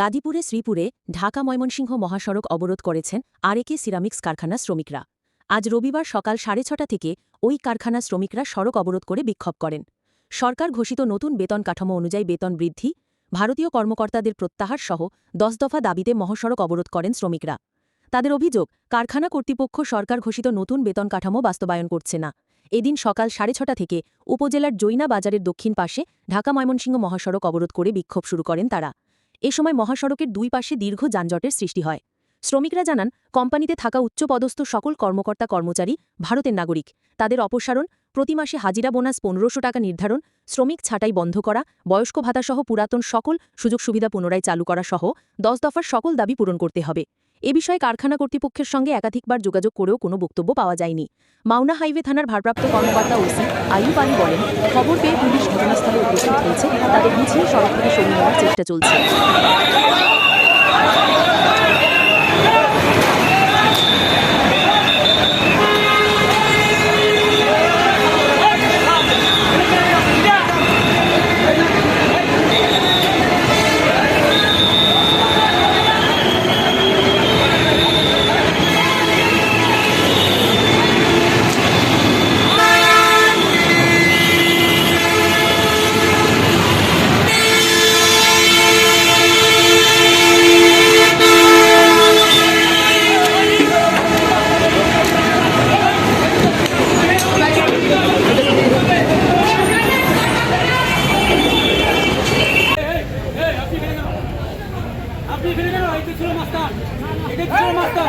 গাজীপুরে, শ্রীপুরে ঢাকা ময়মনসিংহ মহাসড়ক অবরোধ করেছেন আরেকে সিরামিক্স কারখানা শ্রমিকরা। আজ রবিবার সকাল সাড়ে ছটা থেকে ওই কারখানা শ্রমিকরা সড়ক অবরোধ করে বিক্ষোভ করেন। সরকার ঘোষিত নতুন বেতন কাঠামো অনুযায়ী বেতন বৃদ্ধি, ভারতীয় কর্মকর্তাদের প্রত্যাহার সহ দশ দফা দাবিতে মহাসড়ক অবরোধ করেন শ্রমিকরা। তাদের অভিযোগ, কারখানা কর্তৃপক্ষ সরকার ঘোষিত নতুন বেতন কাঠামো বাস্তবায়ন করছে না। এদিন সকাল সাড়ে ছটা থেকে উপজেলার জৈনা বাজারের দক্ষিণ পাশে ঢাকা ময়মনসিংহ মহাসড়ক অবরোধ করে বিক্ষোভ শুরু করেন তারা। এ সময় মহাসড়কের দুই পাশে দীর্ঘ যানজটের সৃষ্টি হয়। শ্রমিকরা জানান, কোম্পানিতে থাকা উচ্চপদস্থ সকল কর্মকর্তা কর্মচারী ভারতের নাগরিক। তাদের অপসারণ, প্রতি মাসে হাজিরা বোনাস পনেরোশো টাকা নির্ধারণ, শ্রমিক ছাঁটাই বন্ধ করা, বয়স্ক ভাতাসহ পুরাতন সকল সুযোগ সুবিধা পুনরায় চালু করা সহ দশ দফার সকল দাবি পূরণ করতে হবে। এ বিষয়ে কারখানা কর্তৃপক্ষের সঙ্গে একাধিকবার যোগাযোগ করেও কোনো বক্তব্য পাওয়া যায়নি। মাওনা হাইওয়ে থানার ভারপ্রাপ্ত কর্মকর্তা ওসি আইয়ুব আলী বলেন, খবর পেয়ে রয়েছে তাদের মিছিল সড়ক থেকে সরিয়ে নেওয়ার চেষ্টা চলছে। এখানে কেন এটা ছিল মাস্টার। এটা ছিল মাস্টার।